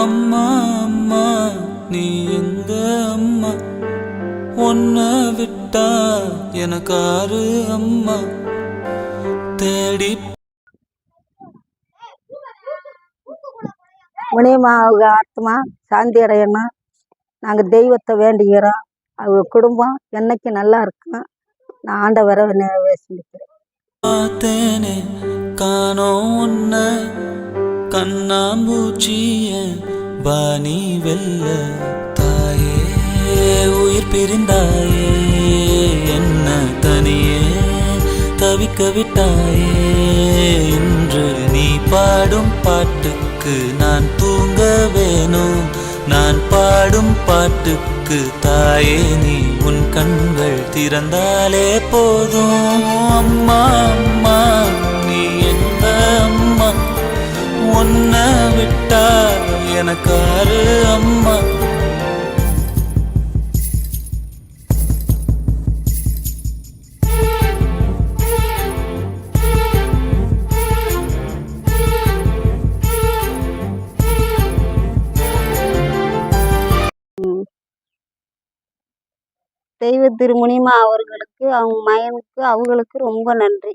அம்மா அம்மா நீ எங்க அம்மா? ஒன்ன விட்டா எனக்காரு அம்மா. தேடி முனியம்மா அவங்க ஆத்மா சாந்தி அடையணும். நாங்கள் தெய்வத்தை வேண்டிக்கிறோம் அவங்க குடும்பம் என்னைக்கு நல்லா இருக்கும் நான் ஆண்டவரை பார்த்தேனே காணோம் உன்ன. கண்ணாம்பூச்சிய வாணி வெல்ல தாயே உயிர் பிரிந்தாயே என்ன தனியே தவிக்க விட்டாயே இன்று நீ பாடும் பாட்டுக்கு நான் தூங்க வேணும். நான் பாடும் பாட்டுக்கு தாயே நீ உன் கண்கள் திறந்தாலே போதும். எனக்காரு அம்மா. தெய்வ திருமுனியம்மா அவர்களுக்கு அவங்க மகனுக்கு அவங்களுக்கு ரொம்ப நன்றி.